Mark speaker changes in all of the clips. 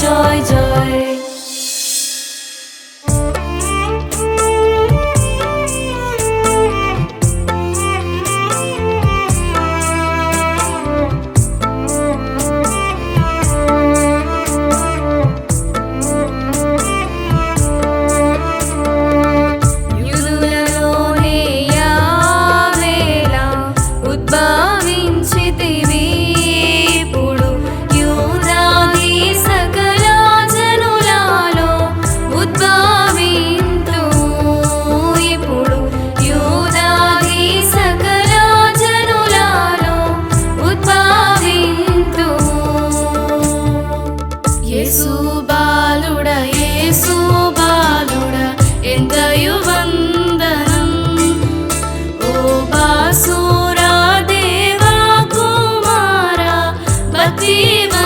Speaker 1: joy, joy. Shiva.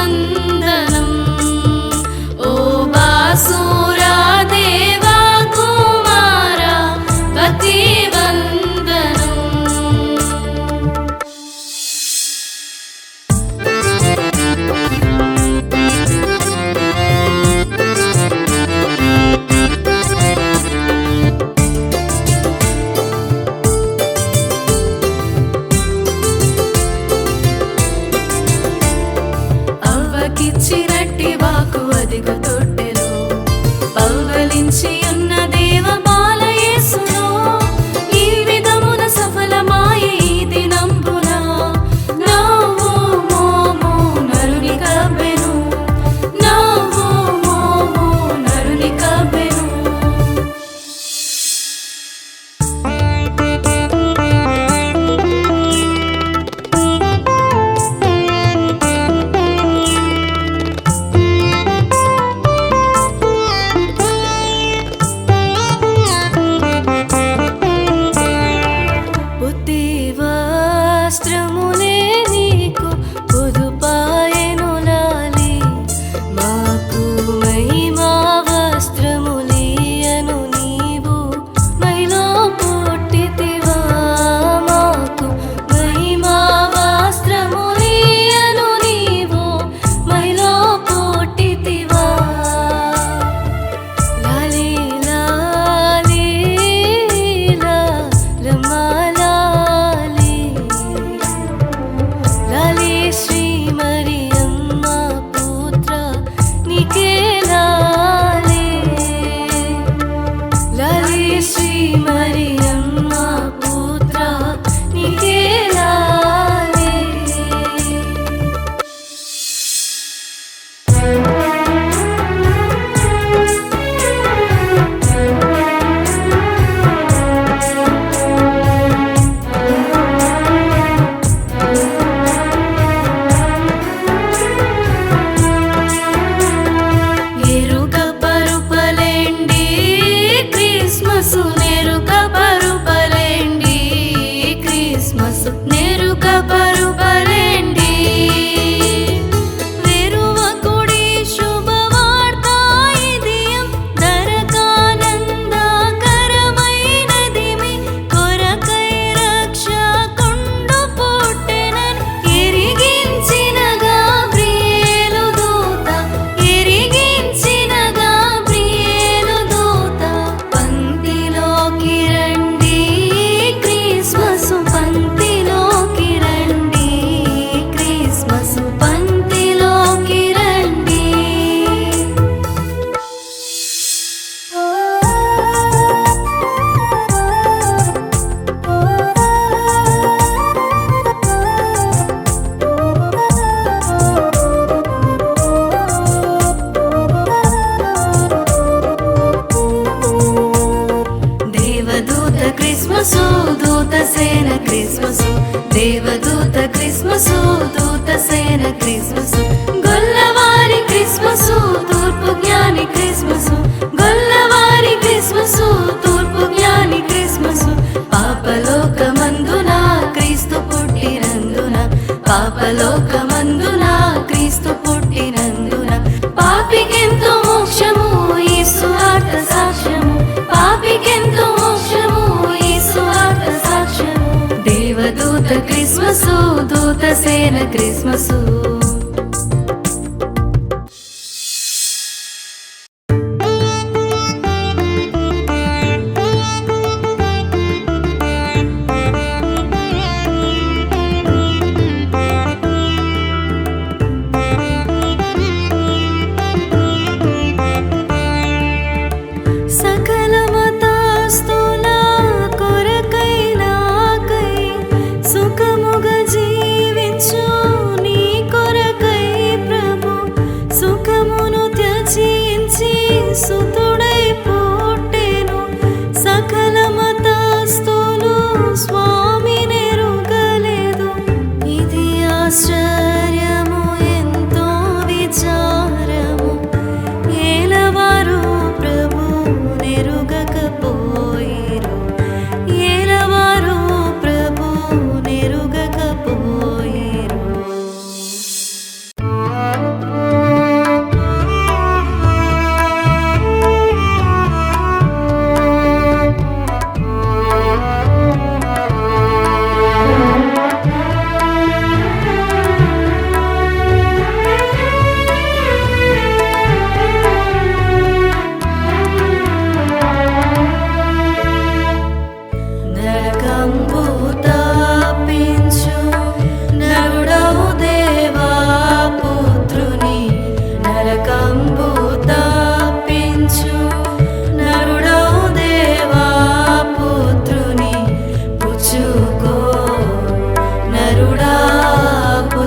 Speaker 1: దూత సేన Christmas.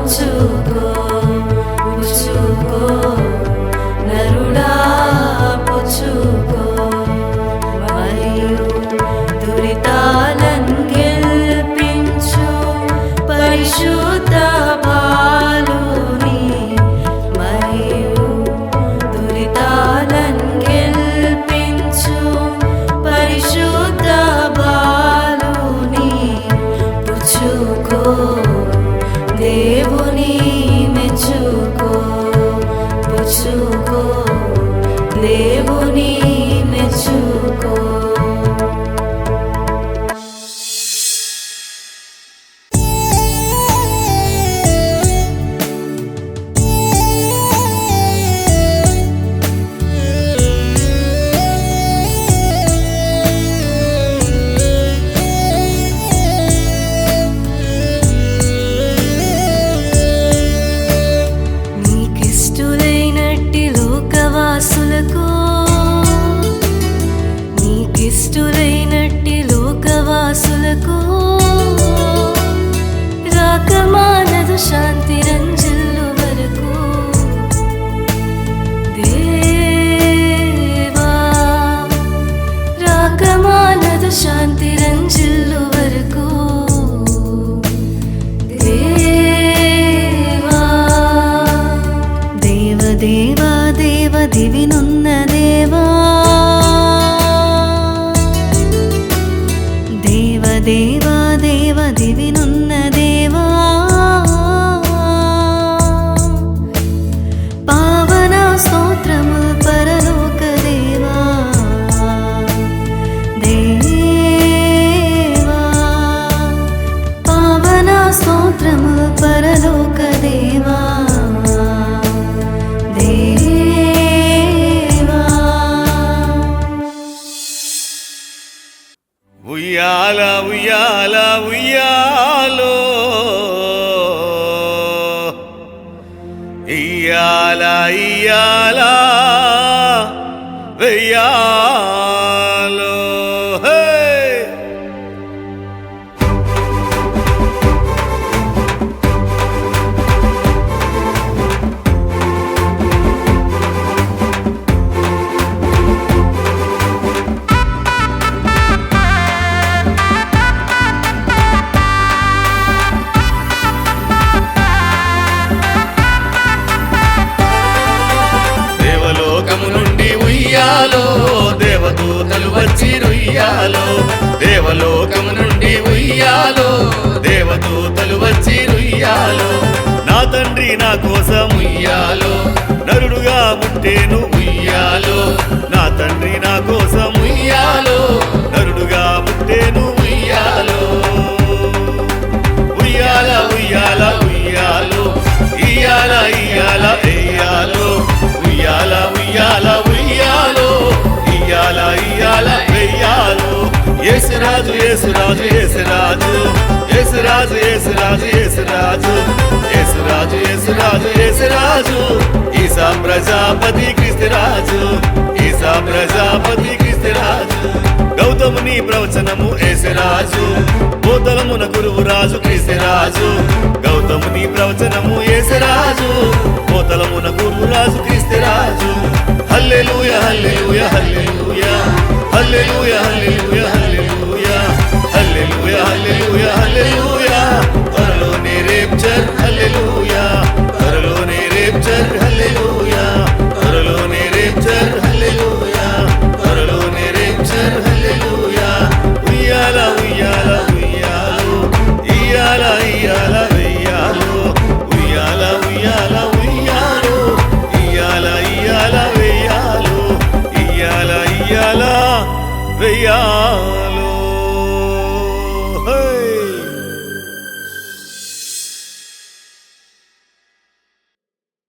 Speaker 2: to ഇയാല ഇയാല വെയ്യാ దేవలోకము నుండి ఉయ్యాలో దేవదూతలు వచ్చి రుయ్యాలో. నా తండ్రి నా కోసం ఉయ్యాలో నరుడుగా పుట్టేను ఉయ్యాలో. నా తండ్రి నా కోసం ఉయ్యాలో నరుడుగా పుట్టేను ఉయ్యాలో. ఉయ్యాల ఉయ్యాల ఉయ్యాలో ఇయ్యాల ఇయ్యాల ఎయ్యాలో. ఉయ్యాల ఉయ్యాల యేసురాజు యేసురాజు యేసురాజు యేసు రాజు. యేసు రాజు యేసు రాజు ఈసా ప్రజాపతి క్రిస్తురాజు ఈసా ప్రజాపతి క్రిస్తురాజు గౌతముని ప్రవచనము ఏసరాజు బోధలమున గురువు రాజు క్రీస్తురాజు గౌతముని ప్రవచనము ఏసరాజు